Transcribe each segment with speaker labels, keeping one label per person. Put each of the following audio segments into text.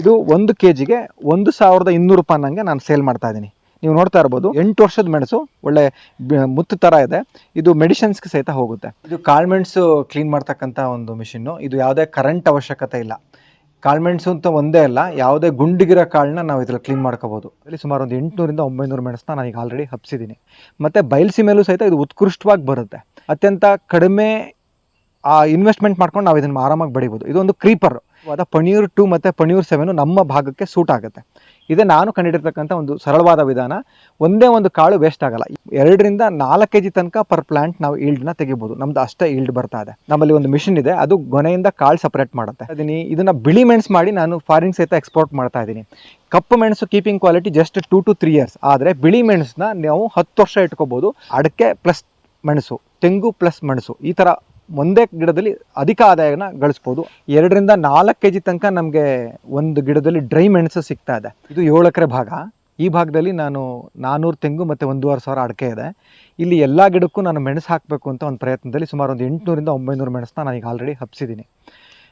Speaker 1: ಇದು ಒಂದು ಕೆ ಜಿಗೆ ಒಂದು ಸಾವಿರದ ಇನ್ನೂರು ರೂಪಾಯಿ ನಂಗೆ ನಾನು ಸೇಲ್ ಮಾಡ್ತಾ ಇದ್ದೀನಿ. ನೀವು ನೋಡ್ತಾ ಇರ್ಬೋದು, ಎಂಟು ವರ್ಷದ ಮೆಣಸು, ಒಳ್ಳೆ ಮುತ್ತು ಥರ ಇದೆ. ಇದು ಮೆಡಿಷನ್ಸ್ಗೆ ಸಹಿತ ಹೋಗುತ್ತೆ. ಇದು ಕಾಳ್ಮೆಣಸು ಕ್ಲೀನ್ ಮಾಡ್ತಕ್ಕಂಥ ಒಂದು ಮಿಷಿನ್ನು. ಇದು ಯಾವುದೇ ಕರೆಂಟ್ ಅವಶ್ಯಕತೆ ಇಲ್ಲ. ಕಾಳ್ಮೆಣಸು ಅಂತ ಒಂದೇ ಅಲ್ಲ, ಯಾವುದೇ ಗುಂಡಿಗಿರೋ ಕಾಳನ್ನ ನಾವು ಇದರಲ್ಲಿ ಕ್ಲೀನ್ ಮಾಡ್ಕೋಬೋದು. ಇಲ್ಲಿ ಸುಮಾರು ಒಂದು ಎಂಟುನೂರಿಂದ ಒಂಬೈನೂರು ಮೆಣಸನ್ನ ನಾನು ಈಗ ಆಲ್ರೆಡಿ ಹಬ್ಸಿದ್ದೀನಿ. ಮತ್ತು ಬಯಲ್ಸೀಮೆಲೂ ಸಹಿತ ಇದು ಉತ್ಕೃಷ್ಟವಾಗಿ ಬರುತ್ತೆ. ಅತ್ಯಂತ ಕಡಿಮೆ, ಆ ಇನ್ವೆಸ್ಟ್ಮೆಂಟ್ ಮಾಡ್ಕೊಂಡು ನಾವು ಇದನ್ನು ಆರಾಮಾಗಿ ಬೆಳಿಬೋದು. ಇದೊಂದು ಕ್ರೀಪರ್ ಅದ ಪಣಿಯೂರ್ ಟು ಮತ್ತು ಪಣಿಯೂರ್ ಸೆವೆನು ನಮ್ಮ ಭಾಗಕ್ಕೆ ಸೂಟ್ ಆಗುತ್ತೆ. ಇದೇ ನಾನು ಕಂಡಿಡಿರ್ತಕ್ಕಂಥ ಒಂದು ಸರಳವಾದ ವಿಧಾನ. ಒಂದೇ ಒಂದು ಕಾಳು ವೇಸ್ಟ್ ಆಗಲ್ಲ. ಎರಡರಿಂದ ನಾಲ್ಕು ಕೆ ಜಿ ತನಕ ಪರ್ ಪ್ಲಾಂಟ್ ನಾವು ಈಲ್ಡ್ನ ತೆಗಿಬೋದು. ನಮ್ದು ಅಷ್ಟೇ ಈಲ್ಡ್ ಬರ್ತಾ ಇದೆ. ನಮ್ಮಲ್ಲಿ ಒಂದು ಮಿಷಿನ್ ಇದೆ. ಅದು ಗೊನೆಯಿಂದ ಕಾಳು ಸಪ್ರೇಟ್ ಮಾಡುತ್ತೆ. ಅದೀನಿ ಇದನ್ನು ಬಿಳಿ ಮೆಣಸು ಮಾಡಿ ನಾನು ಫಾರಿನ್ ಸಹಿತ ಎಕ್ಸ್ಪೋರ್ಟ್ ಮಾಡ್ತಾ ಇದ್ದೀನಿ. ಕಪ್ಪು ಮೆಣಸು keeping quality just two to three years ಆದರೆ ಬಿಳಿ ಮೆಣಸನ್ನ ನಾವು ಹತ್ತು ವರ್ಷ ಇಟ್ಕೋಬೋದು. ಅಡಕೆ ಪ್ಲಸ್ ಮೆಣಸು, ತೆಂಗು ಪ್ಲಸ್ ಮೆಣಸು ಈ ಥರ ಒಂದೇ ಗಿಡದಲ್ಲಿ ಅಧಿಕ ಆದಾಯನ ಗಳಿಸ್ಬೋದು. ಎರಡರಿಂದ ನಾಲ್ಕು ಕೆ ಜಿ ತನಕ ನಮಗೆ ಒಂದು ಗಿಡದಲ್ಲಿ ಡ್ರೈ ಮೆಣಸು ಸಿಗ್ತಾ ಇದೆ. ಇದು ಏಳು ಎಕರೆ ಭಾಗ. ಈ ಭಾಗದಲ್ಲಿ ನಾನು ನಾನ್ನೂರು ತೆಂಗು ಮತ್ತು ಒಂದೂವರೆ ಸಾವಿರ ಅಡಿಕೆ ಇದೆ. ಇಲ್ಲಿ ಎಲ್ಲ ಗಿಡಕ್ಕೂ ನಾನು ಮೆಣಸು ಹಾಕಬೇಕು ಅಂತ ಒಂದು ಪ್ರಯತ್ನದಲ್ಲಿ ಸುಮಾರು ಒಂದು ಎಂಟುನೂರಿಂದ ಒಂಬೈನೂರು ಮೆಣಸನ್ನ ನಾನು ಈಗ ಆಲ್ರೆಡಿ ಹಬ್ಸಿದ್ದೀನಿ.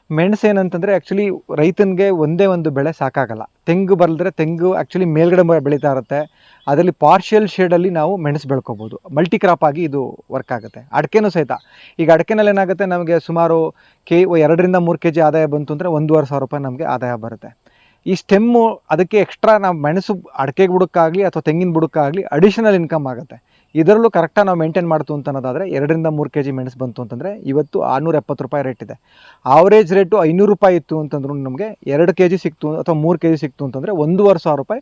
Speaker 1: ಮೆಣಸು ಏನಂತಂದರೆ ಆ್ಯಕ್ಚುಲಿ ರೈತನಿಗೆ ಒಂದೇ ಒಂದು ಬೆಳೆ ಸಾಕಾಗಲ್ಲ. ತೆಂಗು ಬರೆದ್ರೆ ತೆಂಗು ಆ್ಯಕ್ಚುಲಿ ಮೇಲ್ಗಡೆ ಬೆಳೀತಾ ಇರುತ್ತೆ. ಅದರಲ್ಲಿ ಪಾರ್ಷಿಯಲ್ ಶೇಡಲ್ಲಿ ನಾವು ಮೆಣಸು ಬೆಳ್ಕೋಬೋದು. ಮಲ್ಟಿ ಕ್ರಾಪ್ ಆಗಿ ಇದು ವರ್ಕ್ ಆಗುತ್ತೆ. ಅಡಿಕೆನೂ ಸಹಿತ. ಈಗ ಅಡಿಕೆನಲ್ಲಿ ಏನಾಗುತ್ತೆ? ನಮಗೆ ಸುಮಾರು ಕೆ ಎರಡರಿಂದ ಮೂರು ಕೆ ಜಿ ಆದಾಯ ಬಂತು ಅಂದರೆ ಒಂದೂವರೆ ಸಾವಿರ ರೂಪಾಯಿ ನಮಗೆ ಆದಾಯ ಬರುತ್ತೆ. ಈ ಸ್ಟೆಮ್ಮು ಅದಕ್ಕೆ ಎಕ್ಸ್ಟ್ರಾ ನಾವು ಮೆಣಸು ಅಡಿಕೆ ಬುಡಕ್ಕಾಗಲಿ ಅಥವಾ ತೆಂಗಿನ ಬುಡಕ್ಕಾಗಲಿ ಅಡಿಷನಲ್ ಇನ್ಕಮ್ ಆಗುತ್ತೆ. ಇದರಲ್ಲೂ ಕರೆಕ್ಟಾಗಿ ನಾವು ಮೇಂಟೈನ್ ಮಾಡ್ತು ಅಂತ ಅನ್ನೋದಾದರೆ ಎರಡರಿಂದ ಮೂರು ಕೆ ಜಿ ಮೆಣಸು ಬಂತು ಅಂತಂದರೆ ಇವತ್ತು ಆರುನೂರ ಎಪ್ಪತ್ತು ರೂಪಾಯಿ ರೇಟ್ ಇದೆ. ಆವರೇಜ್ ರೇಟು ಐನೂರು ರೂಪಾಯಿ ಇತ್ತು ಅಂತಂದ್ರೂ ನಮಗೆ ಎರಡು ಕೆ ಜಿ ಸಿಕ್ತು ಅಥವಾ ಮೂರು ಕೆ ಜಿ ಸಿಕ್ತು ಅಂತಂದರೆ ಒಂದೂವರೆ ಸಾವಿರ ರೂಪಾಯಿ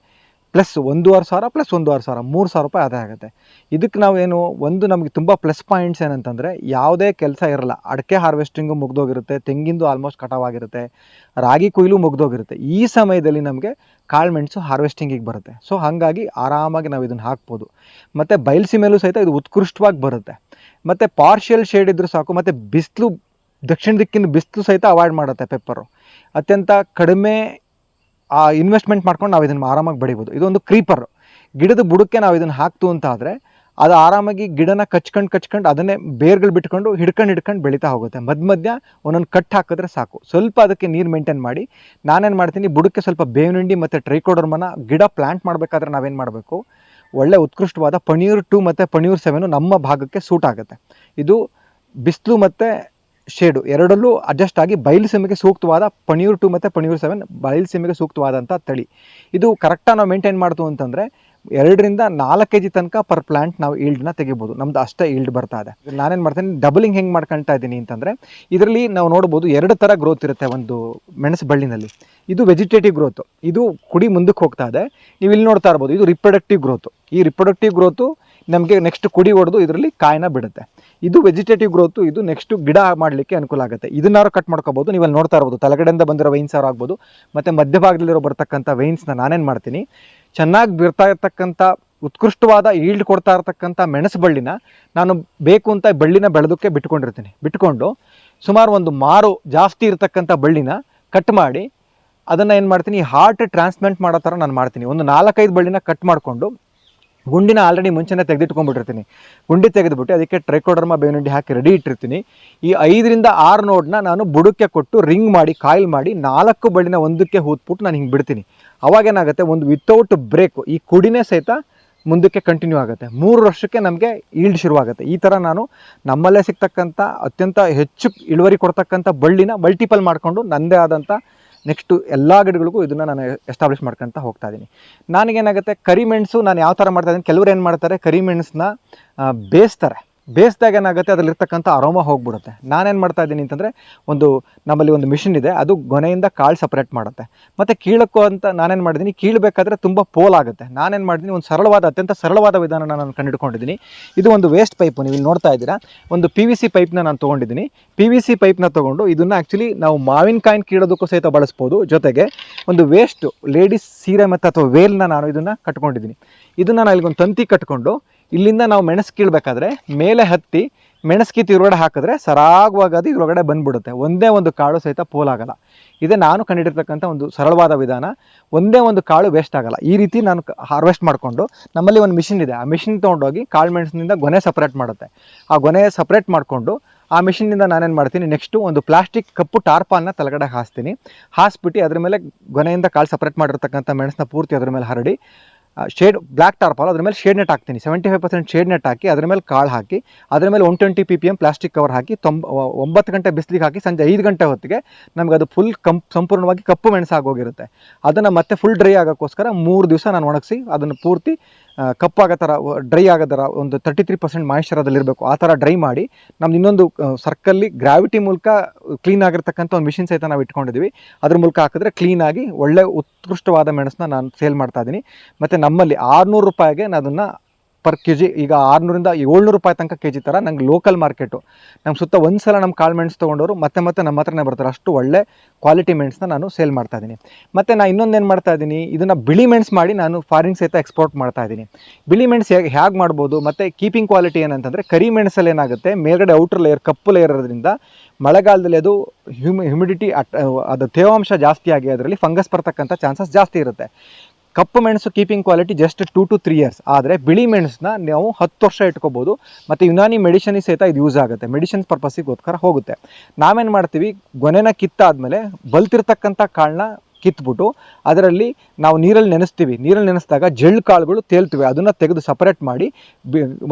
Speaker 1: ಪ್ಲಸ್ ಒಂದೂವರೆ ಸಾವಿರ ಪ್ಲಸ್ ಒಂದೂವರೆ ಸಾವಿರ, ಮೂರು ಸಾವಿರ ರೂಪಾಯಿ ಅದೇ ಆಗುತ್ತೆ. ಇದಕ್ಕೆ ನಾವೇನು, ಒಂದು ನಮಗೆ ತುಂಬ ಪ್ಲಸ್ ಪಾಯಿಂಟ್ಸ್ ಏನಂತಂದರೆ, ಯಾವುದೇ ಕೆಲಸ ಇರಲ್ಲ. ಅಡಿಕೆ ಹಾರ್ವೆಸ್ಟಿಂಗು ಮುಗ್ದೋಗಿರುತ್ತೆ, ತೆಂಗಿಂದು ಆಲ್ಮೋಸ್ಟ್ ಕಟಾವಾಗಿರುತ್ತೆ ರಾಗಿ ಕೊಯ್ಲು ಮುಗ್ದೋಗಿರುತ್ತೆ. ಈ ಸಮಯದಲ್ಲಿ ನಮಗೆ ಕಾಳುಮೆಣಸು ಹಾರ್ವೆಸ್ಟಿಂಗಿಗೆ ಬರುತ್ತೆ. ಸೊ ಹಾಗಾಗಿ ಆರಾಮಾಗಿ ನಾವು ಇದನ್ನು ಹಾಕ್ಬೋದು. ಮತ್ತು ಬಯಲ್ಸೀಮೆಲೂ ಸಹಿತ ಇದು ಉತ್ಕೃಷ್ಟವಾಗಿ ಬರುತ್ತೆ. ಮತ್ತು ಪಾರ್ಷಿಯಲ್ ಶೇಡ್ ಇದ್ದರೂ ಸಾಕು, ಮತ್ತು ಬಿಸಿಲು, ದಕ್ಷಿಣ ದಿಕ್ಕಿನ ಬಿಸಿಲು ಸಹಿತ ಅವಾಯ್ಡ್ ಮಾಡುತ್ತೆ ಪೆಪ್ಪರು ಅತ್ಯಂತ ಕಡಿಮೆ ಆ ಇನ್ವೆಸ್ಟ್ಮೆಂಟ್ ಮಾಡ್ಕೊಂಡು ನಾವು ಇದನ್ನು ಆರಾಮಾಗಿ ಬೆಳಿಬೋದು. ಇದೊಂದು ಕ್ರೀಪರ್ ಗಿಡದ ಬುಡಕ್ಕೆ ನಾವು ಇದನ್ನು ಹಾಕ್ತು ಅಂತ ಆದರೆ ಅದು ಆರಾಮಾಗಿ ಗಿಡನ ಕಚ್ಕೊಂಡು ಕಚ್ಕೊಂಡು ಅದನ್ನೇ ಬೇರ್ಗಳು ಬಿಟ್ಕೊಂಡು ಹಿಡ್ಕೊಂಡು ಹಿಡ್ಕೊಂಡು ಬೆಳೀತಾ ಹೋಗುತ್ತೆ. ಮಧ್ಯ ಮಧ್ಯ ಒಂದೊಂದು ಕಟ್ ಹಾಕಿದ್ರೆ ಸಾಕು. ಸ್ವಲ್ಪ ಅದಕ್ಕೆ ನೀರು ಮೇಂಟೈನ್ ಮಾಡಿ ನಾನೇನು ಮಾಡ್ತೀನಿ ಬುಡಕ್ಕೆ ಸ್ವಲ್ಪ ಬೇವಿನ ಹಿಂಡಿ ಮತ್ತು ಟ್ರೈಕೋಡರ್ಮನ ಗಿಡ ಪ್ಲಾಂಟ್ ಮಾಡಬೇಕಾದ್ರೆ ನಾವೇನು ಮಾಡಬೇಕು? ಒಳ್ಳೆ ಉತ್ಕೃಷ್ಟವಾದ ಪನೀರ್ ಟು ಮತ್ತು ಪನೀರ್ ಸೆವೆನು ನಮ್ಮ ಭಾಗಕ್ಕೆ ಸೂಟ್ ಆಗುತ್ತೆ. ಇದು ಬಿಸಿಲು ಮತ್ತು ಶೇಡು ಎರಡಲ್ಲೂ ಅಡ್ಜಸ್ಟ್ ಆಗಿ ಬಯಲು ಸೀಮೆಗೆ ಸೂಕ್ತವಾದ ಪಣಿಯೂರ್ ಟು ಮತ್ತು ಪಣಿಯೂರ್ ಸೆವೆನ್ ಬಯಲುಸೀಮೆಗೆ ಸೂಕ್ತವಾದಂಥ ತಳಿ. ಇದು ಕರೆಕ್ಟಾಗಿ ನಾವು ಮೇಂಟೈನ್ ಮಾಡ್ತು ಅಂತಂದರೆ ಎರಡರಿಂದ ನಾಲ್ಕು ಕೆ ಜಿ ತನಕ ಪರ್ ಪ್ಲಾಂಟ್ ನಾವು ಈಲ್ಡ್ನ ತೆಗಿಬೋದು. ನಮ್ದು ಅಷ್ಟೇ ಈಲ್ಡ್ ಬರ್ತಾ ಇದೆ. ನಾನೇನು ಮಾಡ್ತೀನಿ? ಡಬಲಿಂಗ್ ಹೆಂಗೆ ಮಾಡ್ಕೊಳ್ತಾ ಇದ್ದೀನಿ ಅಂತಂದರೆ ಇದರಲ್ಲಿ ನಾವು ನೋಡ್ಬೋದು ಎರಡು ಥರ ಗ್ರೋತ್ ಇರುತ್ತೆ ಒಂದು ಮೆಣಸು ಬಳ್ಳಿನಲ್ಲಿ. ಇದು ವೆಜಿಟೇಟಿವ್ ಗ್ರೋತ್ ಇದು ಕುಡಿ ಮುಂದಕ್ಕೆ ಹೋಗ್ತಾ ಇದೆ. ನೀವು ಇಲ್ಲಿ ನೋಡ್ತಾ ಇರ್ಬೋದು, ಇದು ರಿಪ್ರೊಡಕ್ಟಿವ್ ಗ್ರೋತು ಈ ರಿಪ್ರೊಡಕ್ಟಿವ್ ಗ್ರೋತು ನಮಗೆ ನೆಕ್ಸ್ಟ್ ಕುಡಿ ಹೊಡೆದು ಇದರಲ್ಲಿ ಕಾಯಿನ ಬಿಡುತ್ತೆ. ಇದು ವೆಜಿಟೇಟಿವ್ ಗ್ರೋತ್ ಇದು ನೆಕ್ಸ್ಟ್ ಗಿಡ ಮಾಡಲಿಕ್ಕೆ ಅನುಕೂಲ ಆಗುತ್ತೆ. ಇದನ್ನಾರು ಕಟ್ ಮಾಡ್ಕೋಬೋದು ನೀವು ಅಲ್ಲಿ ನೋಡ್ತಾ ಇರ್ಬೋದು. ತಲೆಗಡೆಯಿಂದ ಬಂದಿರೋ ವೈನ್ಸ್ ಅವ್ರು ಆಗ್ಬೋದು. ಮತ್ತು ಮಧ್ಯಭಾಗದಲ್ಲಿರೋ ಬರ್ತಕ್ಕಂಥ ವೈನ್ಸ್ನ ನಾನೇನು ಮಾಡ್ತೀನಿ? ಚೆನ್ನಾಗಿ ಬಿರ್ತಾ ಇರ್ತಕ್ಕಂಥ, ಉತ್ಕೃಷ್ಟವಾದ ಈಲ್ಡ್ ಕೊಡ್ತಾ ಇರ್ತಕ್ಕಂಥ ಮೆಣಸು ಬಳ್ಳಿನ ನಾನು ಬೇಕು ಅಂತ ಬಳ್ಳಿನ ಬೆಳೆದಕ್ಕೆ ಬಿಟ್ಕೊಂಡಿರ್ತೀನಿ. ಬಿಟ್ಕೊಂಡು ಸುಮಾರು ಒಂದು ಮಾರು ಜಾಸ್ತಿ ಇರತಕ್ಕಂಥ ಬಳ್ಳಿನ ಕಟ್ ಮಾಡಿ, ಅದನ್ನು ಏನು ಮಾಡ್ತೀನಿ? ಹಾರ್ಟ್ ಟ್ರಾನ್ಸ್ಪ್ಲಾಂಟ್ ಮಾಡೋ ಥರ ನಾನು ಮಾಡ್ತೀನಿ. ಒಂದು ನಾಲ್ಕೈದು ಬಳ್ಳಿನ ಕಟ್ ಮಾಡಿಕೊಂಡು ಗುಂಡಿನ ಆಲ್ರೆಡಿ ಮುಂಚೆನೇ ತೆಗೆದಿಟ್ಕೊಂಡ್ಬಿಟ್ಟಿರ್ತೀನಿ. ಗುಂಡಿ ತೆಗೆದುಬಿಟ್ಟು ಅದಕ್ಕೆ ಟ್ರೈಕೋಡರ್ಮಾ ಬೇವಿನುಂಡಿ ಹಾಕಿ ರೆಡಿ ಇಟ್ಟಿರ್ತೀನಿ. ಈ ಐದರಿಂದ ಆರು ನೋಡ್ನ ನಾನು ಬುಡಕ್ಕೆ ಕೊಟ್ಟು ರಿಂಗ್ ಮಾಡಿ ಕಾಯಿಲ್ ಮಾಡಿ ನಾಲ್ಕು ಬಳ್ಳಿನ ಒಂದಕ್ಕೆ ಹೂತ್ಬಿಟ್ಟು ನಾನು ಹಿಂಗೆ ಬಿಡ್ತೀನಿ. ಅವಾಗೇನಾಗುತ್ತೆ ಒಂದು ವಿತೌಟ್ ಬ್ರೇಕು ಈ ಕುಡಿನೇ ಸಹಿತ ಮುಂದಕ್ಕೆ ಕಂಟಿನ್ಯೂ ಆಗುತ್ತೆ. ಮೂರು ವರ್ಷಕ್ಕೆ ನಮಗೆ ಈಲ್ಡ್ ಶುರುವಾಗುತ್ತೆ. ಈ ಥರ ನಾನು ನಮ್ಮಲ್ಲೇ ಸಿಗ್ತಕ್ಕಂಥ ಅತ್ಯಂತ ಹೆಚ್ಚು ಇಳುವರಿ ಕೊಡ್ತಕ್ಕಂಥ ಬಳ್ಳಿನ ಮಲ್ಟಿಪಲ್ ಮಾಡಿಕೊಂಡು ನನ್ನದೇ ಆದಂಥ ನೆಕ್ಸ್ಟು ಎಲ್ಲ ಗಿಡಗಳಿಗೂ ಇದನ್ನು ನಾನು ಎಸ್ಟಾಬ್ಲಿಷ್ ಮಾಡ್ಕೊತ ಹೋಗ್ತಾ ಇದ್ದೀನಿ ನನಗೇನಾಗುತ್ತೆ ಕರಿಮೆಣಸು ನಾನು ಯಾವ ಥರ ಮಾಡ್ತಾ ಇದ್ದೀನಿ ಕೆಲವ್ರು ಏನು ಮಾಡ್ತಾರೆ ಕರಿಮೆಣಸನ್ನ ಬೇಯಿಸ್ತಾರೆ. ಬೇಯಿಸಿದಾಗ ಏನಾಗುತ್ತೆ, ಅದರಲ್ಲಿರ್ತಕ್ಕಂಥ ಅರೋಮ ಹೋಗ್ಬಿಡುತ್ತೆ. ನಾನೇನು ಮಾಡ್ತಾ ಇದ್ದೀನಿ ಅಂತಂದರೆ, ಒಂದು ನಮ್ಮಲ್ಲಿ ಒಂದು ಮಿಷಿನ್ ಇದೆ, ಅದು ಗೊನೆಯಿಂದ ಕಾಳು ಸಪ್ರೇಟ್ ಮಾಡುತ್ತೆ. ಮತ್ತು ಕೀಳಕ್ಕೂ ಅಂತ ನಾನೇನು ಮಾಡಿದ್ದೀನಿ ಕೀಳಬೇಕಾದ್ರೆ ತುಂಬ ಪೋಲ್ ಆಗುತ್ತೆ. ನಾನೇನು ಮಾಡಿದ್ದೀನಿ, ಒಂದು ಸರಳವಾದ, ಅತ್ಯಂತ ಸರಳವಾದ ವಿಧಾನ ನಾನು ಕಂಡುಹಿಡ್ಕೊಂಡಿದ್ದೀನಿ. ಇದು ಒಂದು ವೇಸ್ಟ್ ಪೈಪು ನೀವು ಇಲ್ಲಿ ನೋಡ್ತಾ ಇದ್ದೀರಾ. ಒಂದು ಪಿ ವಿ ಸಿ ಪೈಪ್ನ ನಾನು ತೊಗೊಂಡಿದ್ದೀನಿ. ಪಿ ವಿ ಸಿ ಪೈಪ್ನ ತೊಗೊಂಡು ಇದನ್ನು ಆ್ಯಕ್ಚುಲಿ ನಾವು ಮಾವಿನಕಾಯಿನ ಕೀಳೋದಕ್ಕೂ ಸಹಿತ ಬಳಸ್ಬೋದು. ಜೊತೆಗೆ ಒಂದು ವೇಸ್ಟು ಲೇಡೀಸ್ ಸೀರೆ ಮತ್ತು ಅಥವಾ ವೇಲ್ನ ನಾನು ಇದನ್ನು ಕಟ್ಕೊಂಡಿದ್ದೀನಿ. ಇದನ್ನು ನಾನು ಇಲ್ಲಿಗೊಂದು ತಂತಿ ಕಟ್ಕೊಂಡು ಇಲ್ಲಿಂದ ನಾವು ಮೆಣಸು ಕೀಳಬೇಕಾದ್ರೆ ಮೇಲೆ ಹತ್ತಿ ಮೆಣಸು ತಿರುಗಡೆ ಹಾಕಿದ್ರೆ ಸರಾಗವಾಗಿ ಅದು ಇದ್ರೊಳಗಡೆ ಬಂದ್ಬಿಡುತ್ತೆ. ಒಂದೇ ಒಂದು ಕಾಳು ಸಹಿತ ಪೋಲಾಗಲ್ಲ. ಇದೇ ನಾನು ಕಂಡಿಡಿರ್ತಕ್ಕಂಥ ಒಂದು ಸರಳವಾದ ವಿಧಾನ. ಒಂದೇ ಒಂದು ಕಾಳು ವೇಸ್ಟ್ ಆಗಲ್ಲ. ಈ ರೀತಿ ನಾನು ಹಾರ್ವೆಸ್ಟ್ ಮಾಡಿಕೊಂಡು ನಮ್ಮಲ್ಲಿ ಒಂದು ಮಿಷಿನ್ ಇದೆ. ಆ ಮಿಷಿನ್ ತೊಗೊಂಡೋಗಿ ಕಾಳು ಮೆಣಸಿನಿಂದ ಗೊನೆ ಸಪ್ರೇಟ್ ಮಾಡುತ್ತೆ. ಆ ಗೊನೆ ಸಪ್ರೇಟ್ ಮಾಡಿಕೊಂಡು ಆ ಮಿಷಿನಿಂದ ನಾನೇನು ಮಾಡ್ತೀನಿ? ನೆಕ್ಸ್ಟು ಒಂದು ಪ್ಲಾಸ್ಟಿಕ್ ಕಪ್ಪು ಟಾರ್ಪಾಲ್ನ ತಲೆಗಡೆ ಹಾಸ್ತೀನಿ. ಹಾಸ್ಬಿಟ್ಟು ಅದ್ರ ಮೇಲೆ ಗೊನೆಯಿಂದ ಕಾಳು ಸಪ್ರೇಟ್ ಮಾಡಿರ್ತಕ್ಕಂಥ ಮೆಣಸನ್ನ ಪೂರ್ತಿ ಅದ್ರ ಮೇಲೆ ಹರಡಿ ಶೇಡ್ ಬ್ಲ್ಯಾಕ್ ಟಾರ್ಪಾಲ್ ಅದ್ರ ಮೇಲೆ ಶೇಡ್ ನೆಟ್ ಹಾಕ್ತೀನಿ. Seventy five percent shade net ಹಾಕಿ, ಅದ್ರ ಮೇಲೆ ಕಾಳು ಹಾಕಿ, ಅದ್ರ ಮೇಲೆ one twenty P P M plastic cover ಹಾಕಿ ತೊಂಬ ಒಂಬತ್ತು ಗಂಟೆ ಬಿಸಿಲಿಗೆ ಹಾಕಿ, ಸಂಜೆ ಐದು ಗಂಟೆ ಹೊತ್ತಿಗೆ ನಮಗೆ ಅದು ಫುಲ್ ಕಂಪ್ ಸಂಪೂರ್ಣವಾಗಿ ಕಪ್ಪು ಮೆಣಸಾಗೋಗಿರುತ್ತೆ ಅದನ್ನು ಮತ್ತೆ ಫುಲ್ ಡ್ರೈ ಆಗೋಕ್ಕೋಸ್ಕರ ಮೂರು ದಿವಸ ನಾನು ಒಣಗಿಸಿ, ಅದನ್ನು ಪೂರ್ತಿ ಕಪ್ಪಾಗೋ ಥರ ಡ್ರೈ ಆಗೋ ಥರ ಒಂದು ತರ್ಟಿ ತ್ರೀ ಪರ್ಸೆಂಟ್ ಅದಲ್ಲಿರಬೇಕು ಆ ಥರ ಡ್ರೈ ಮಾಡಿ, ನಮ್ದು ಇನ್ನೊಂದು ಸರ್ಕಲ್ಲಿ ಗ್ರಾವಿಟಿ ಮೂಲಕ ಕ್ಲೀನ್ ಆಗಿರ್ತಕ್ಕಂಥ ಒಂದು ಮಿಷಿನ್ ಸಹಿತ ನಾವು ಇಟ್ಕೊಂಡಿದ್ದೀವಿ ಅದ್ರ ಮೂಲಕ ಹಾಕಿದ್ರೆ ಕ್ಲೀನಾಗಿ ಒಳ್ಳೆ ಉತ್ಕೃಷ್ಟವಾದ ಮೆಣಸನ್ನ ನಾನು ಸೇಲ್ ಮಾಡ್ತಾ ಇದ್ದೀನಿ ಮತ್ತು ನಮ್ಮಲ್ಲಿ ಆರುನೂರು ರೂಪಾಯಿಗೆ ನಾನು ಅದನ್ನು ಪರ್ ಕೆ ಜಿ ಈಗ ಆರುನೂರಿಂದ ಏಳ್ನೂರು ರೂಪಾಯಿ ತನಕ ಕೆ ಜಿ ಥರ ನಂಗೆ ಲೋಕಲ್ ಮಾರ್ಕೆಟು ನಮ್ಮ ಸುತ್ತ ಒಂದು ಸಲ ನಮ್ಮ ಕಾಳು ಮೆಣಸು ತೊಗೊಂಡವರು ಮತ್ತೆ ಮತ್ತೆ ನಮ್ಮ ಹತ್ರನೇ ಬರ್ತಾರೆ. ಅಷ್ಟು ಒಳ್ಳೆ ಕ್ವಾಲಿಟಿ ಮೆಣಸನ್ನ ನಾನು ಸೇಲ್ ಮಾಡ್ತಾ ಇದ್ದೀನಿ. ಮತ್ತು ನಾನು ಇನ್ನೊಂದೇನು ಮಾಡ್ತಾ ಇದ್ದೀನಿ, ಇದನ್ನು ಬಿಳಿ ಮೆಣಸು ಮಾಡಿ ನಾನು ಫಾರಿನ್ ಸಹಿತ ಎಕ್ಸ್ಪೋರ್ಟ್ ಮಾಡ್ತಾ ಇದ್ದೀನಿ. ಬಿಳಿ ಮೆಣಸು ಹೇಗೆ ಹೇಗೆ ಮಾಡ್ಬೋದು, ಮತ್ತು ಕೀಪಿಂಗ್ ಕ್ವಾಲಿಟಿ ಏನಂತಂದರೆ ಕರಿ ಮೆಣಸಲ್ಲಿ ಏನಾಗುತ್ತೆ, ಮೇಲ್ಗಡೆ ಔಟರ್ ಲೇಯರ್ ಕಪ್ಪು ಲೇಯರ್ ಇರೋದ್ರಿಂದ ಮಳೆಗಾಲದಲ್ಲಿ ಅದು ಹ್ಯೂಮಿ ಹ್ಯುಮಿಡಿಟಿ ಅಟ್, ಅದು ತೇವಾಂಶ ಜಾಸ್ತಿ ಆಗಿ ಅದರಲ್ಲಿ ಫಂಗಸ್ ಬರ್ತಕ್ಕಂಥ ಚಾನ್ಸಸ್ ಜಾಸ್ತಿ ಇರುತ್ತೆ. ಕಪ್ಪು ಮೆಣಸು keeping quality just two to three years ಆದರೆ ಬಿಳಿ ಮೆಣಸನ್ನ ನಾವು ಹತ್ತು ವರ್ಷ ಇಟ್ಕೋಬೋದು. ಮತ್ತು ಯುನಾನಿ ಮೆಡಿಷನ್ ಸಹಿತ ಇದು ಯೂಸ್ ಆಗುತ್ತೆ. ಮೆಡಿಷನ್ಸ್ ಪರ್ಪಸ್ಸಿಗೋಸ್ಕರ ಹೋಗುತ್ತೆ. ನಾವೇನು ಮಾಡ್ತೀವಿ? ಗೊನೆನ ಕಿತ್ತಾದಮೇಲೆ ಬಲ್ತಿರ್ತಕ್ಕಂಥ ಕಾಳನ್ನ ಕಿತ್ಬಿಟ್ಟು ಅದರಲ್ಲಿ ನಾವು ನೀರಲ್ಲಿ ನೆನೆಸ್ತೀವಿ. ನೀರಲ್ಲಿ ನೆನೆಸಿದಾಗ ಜಳ್ಳು ಕಾಳುಗಳು ತೇಲ್ತವೆ. ಅದನ್ನು ತೆಗೆದು ಸಪರೇಟ್ ಮಾಡಿ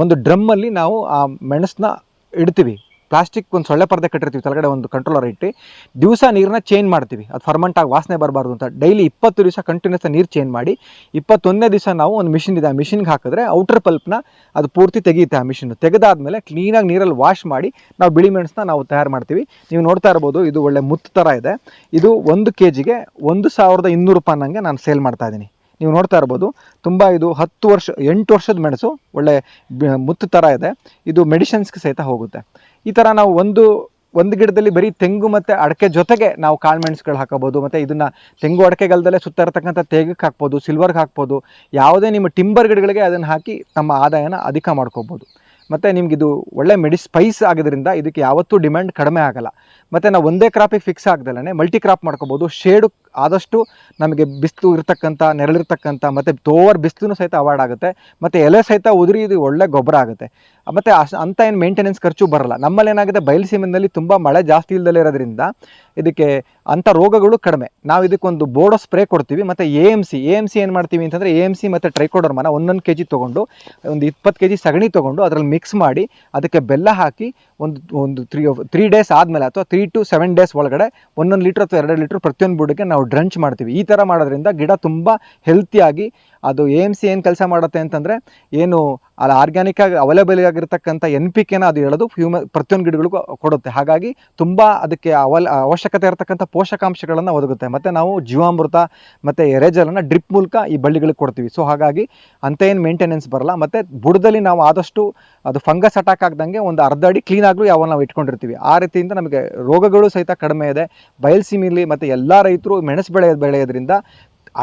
Speaker 1: ಒಂದು ಡ್ರಮ್ಮಲ್ಲಿ ನಾವು ಆ ಮೆಣಸನ್ನ ಇಡ್ತೀವಿ. ಪ್ಲಾಸ್ಟಿಕ್ ಒಂದು ಸೊಳ್ಳೆ ಪರ್ದೆ ಕಟ್ಟಿರ್ತೀವಿ ಕೆಳಗಡೆ ಒಂದು ಕಂಟ್ರೋಲರ್ ಇಟ್ಟು, ದಿವಸ ನೀರನ್ನ ಚೇಂಜ್ ಮಾಡ್ತೀವಿ. ಅದು ಫರ್ಮೆಂಟ್ ಆಗಿ ವಾಸನೆ ಬರಬಾರ್ದು ಅಂತ. ಡೈಲಿ ಇಪ್ಪತ್ತು ದಿವಸ ಕಂಟಿನ್ಯೂಸ್ ನೀರು ಚೇಂಜ್ ಮಾಡಿ, ಇಪ್ಪತ್ತೊಂದನೇ ದಿವಸ ನಾವು ಒಂದು ಮಿಷಿನ್ ಇದೆ, ಆ ಮಿಷಿನ್ಗೆ ಹಾಕಿದ್ರೆ ಔಟರ್ ಪಲ್ಪ್ನ ಅದು ಪೂರ್ತಿ ತೆಗೆಯುತ್ತೆ ಆ ಮಿಷಿನ್ ತೆಗೆದಾದ್ಮೇಲೆ ಕ್ಲೀನಾಗಿ ನೀರಲ್ಲಿ ವಾಶ್ ಮಾಡಿ, ನಾವು ಬಿಳಿ ಮೆಣಸನ್ನ ನಾವು ತಯಾರು ಮಾಡ್ತೀವಿ. ನೀವು ನೋಡ್ತಾ ಇರ್ಬೋದು, ಇದು ಒಳ್ಳೆ ಮುತ್ತು ಥರ ಇದೆ. ಇದು ಒಂದು ಕೆ ಜಿಗೆ ಒಂದು ಸಾವಿರದ ಇನ್ನೂರು ರೂಪಾಯಿ ನನಗೆ ನಾನು ಸೇಲ್ ಮಾಡ್ತಾ ಇದ್ದೀನಿ ನೀವು ನೋಡ್ತಾ ಇರ್ಬೋದು, ತುಂಬ ಇದು ಹತ್ತು ವರ್ಷ, ಎಂಟು ವರ್ಷದ ಮೆಣಸು ಒಳ್ಳೆ ಮುತ್ತು ಥರ ಇದೆ. ಇದು ಮೆಡಿಷನ್ಸ್ಗೆ ಸಹಿತ ಹೋಗುತ್ತೆ. ಈ ಥರ ನಾವು ಒಂದು ಒಂದು ಗಿಡದಲ್ಲಿ ಬರೀ ತೆಂಗು ಮತ್ತು ಅಡಕೆ ಜೊತೆಗೆ ನಾವು ಕಾಳು ಮೆಣಸುಗಳು ಹಾಕೋಬೋದು ಮತ್ತು ಇದನ್ನು ತೆಂಗು ಅಡಕೆಗಲ್ದಲ್ಲೇ ಸುತ್ತ ಇರತಕ್ಕಂಥ ತೇಗಕ್ಕೆ ಹಾಕ್ಬೋದು ಸಿಲ್ವರ್ಗೆ ಹಾಕ್ಬೋದು, ಯಾವುದೇ ನಿಮ್ಮ ಟಿಂಬರ್ ಗಿಡಗಳಿಗೆ ಅದನ್ನು ಹಾಕಿ ತಮ್ಮ ಆದಾಯನ ಅಧಿಕ ಮಾಡ್ಕೋಬೋದು. ಮತ್ತು ಇದು ಒಳ್ಳೆ ಮೆಡಿ ಸ್ಪೈಸ್ ಆಗೋದ್ರಿಂದ ಇದಕ್ಕೆ ಯಾವತ್ತೂ ಡಿಮ್ಯಾಂಡ್ ಕಡಿಮೆ ಆಗಲ್ಲ. ಮತ್ತು ನಾವು ಒಂದೇ ಕ್ರಾಪಿಗೆ ಫಿಕ್ಸ್ ಆಗ್ದಲೇ ಮಲ್ಟಿ ಕ್ರಾಪ್ ಮಾಡ್ಕೋಬೋದು. ಶೇಡು ಆದಷ್ಟು ನಮಗೆ ಬಿಸಿಲು ಇರತಕ್ಕಂಥ ನೆರಳಿರ್ತಕ್ಕಂಥ ಮತ್ತು ತೋವರ್ ಬಿಸಿಲು ಸಹಿತ ಅವಾರ್ಡ್ ಆಗುತ್ತೆ. ಮತ್ತು ಎಲೆ ಸಹಿತ ಉದುರಿ ಇದು ಒಳ್ಳೆ ಗೊಬ್ಬರ ಆಗುತ್ತೆ. ಮತ್ತು ಅಷ್ಟು ಅಂಥ ಏನು ಮೇಂಟೆನೆನ್ಸ್ ಖರ್ಚು ಬರಲ್ಲ. ನಮ್ಮಲ್ಲಿ ಏನಾಗಿದೆ ಬಯಲುಸೀಮೆನಲ್ಲಿ ತುಂಬ ಮಳೆ ಜಾಸ್ತಿ ಇಲ್ಲದಲ್ಲೇ ಇರೋದ್ರಿಂದ ಇದಕ್ಕೆ ಅಂಥ ರೋಗಗಳು ಕಡಿಮೆ. ನಾವು ಇದಕ್ಕೊಂದು ಬೋರ್ಡೋ ಸ್ಪ್ರೇ ಕೊಡ್ತೀವಿ, ಮತ್ತು A M C, A M C ಏನು ಮಾಡ್ತೀವಿ ಅಂತಂದರೆ ಎ ಎಂ ಸಿ ಮತ್ತು ಟ್ರೈಕೋಡರ್ಮನ ಒಂದೊಂದು ಕೆ ಜಿ ತೊಗೊಂಡು, ಒಂದು ಇಪ್ಪತ್ತು ಕೆ ಜಿ ಸಗಣಿ ತೊಗೊಂಡು ಅದರಲ್ಲಿ ಮಿಕ್ಸ್ ಮಾಡಿ ಅದಕ್ಕೆ ಬೆಲ್ಲ ಹಾಕಿ ಒಂದು ಒಂದು ತ್ರೀ ತ್ರೀ ಡೇಸ್ ಆದಮೇಲೆ ಅಥವಾ ತ್ರೀ ಟು ಸೆವೆನ್ ಡೇಸ್ ಒಳಗಡೆ ಒಂದೊಂದು ಲೀಟ್ರ್ ಅಥವಾ ಎರಡು ಲೀಟ್ರ್ ಪ್ರತಿಯೊಂದು ಬುಡಕ್ಕೆ ನಾವು ಡ್ರಂಚ್ ಮಾಡ್ತೀವಿ. ಈ ಥರ ಮಾಡೋದ್ರಿಂದ ಗಿಡ ತುಂಬ ಹೆಲ್ತಿಯಾಗಿ ಅದು ಎ ಎಂ ಸಿ ಏನು ಕೆಲಸ ಮಾಡುತ್ತೆ ಅಂತಂದರೆ ಏನು ಅಲ್ಲಿ ಆರ್ಗ್ಯಾನಿಕ್ ಆಗಿ ಅವೈಲೇಬಲ್ ಆಗಿರ್ತಕ್ಕಂಥ ಎನ್ ಪಿ ಕೆನ ಅದು ಹೇಳೋದು ಹ್ಯೂಮ ಪ್ರತಿಯೊಂದು ಗಿಡಗಳಿಗೂ ಕೊಡುತ್ತೆ. ಹಾಗಾಗಿ ತುಂಬ ಅದಕ್ಕೆ ಅವಲ್, ಅವಶ್ಯಕತೆ ಇರತಕ್ಕಂಥ ಪೋಷಕಾಂಶಗಳನ್ನು ಒದಗುತ್ತೆ. ಮತ್ತು ನಾವು ಜೀವಾಮೃತ ಮತ್ತು ಎರೆಜಲನ್ನು ಡ್ರಿಪ್ ಮೂಲಕ ಈ ಬಳ್ಳಿಗಳಿಗೆ ಕೊಡ್ತೀವಿ. ಸೊ ಹಾಗಾಗಿ ಅಂತ ಏನು ಮೇಂಟೆನೆನ್ಸ್ ಬರಲ್ಲ. ಮತ್ತು ಬುಡದಲ್ಲಿ ನಾವು ಆದಷ್ಟು ಅದು ಫಂಗಸ್ ಅಟ್ಯಾಕ್ ಆಗ್ದಂಗೆ ಒಂದು ಅರ್ಧ ಅಡಿ ಕ್ಲೀನ್ ಆಗಲೂ ಯಾವ ನಾವು ಇಟ್ಕೊಂಡಿರ್ತೀವಿ. ಆ ರೀತಿಯಿಂದ ನಮಗೆ ರೋಗಗಳು ಸಹಿತ ಕಡಿಮೆ ಇದೆ. ಬಯಲ್ಸೀಮೆಯಲ್ಲಿ ಮತ್ತು ಎಲ್ಲ ರೈತರು ಮೆಣಸು ಬೆಳೆ ಬೆಳೆಯೋದ್ರಿಂದ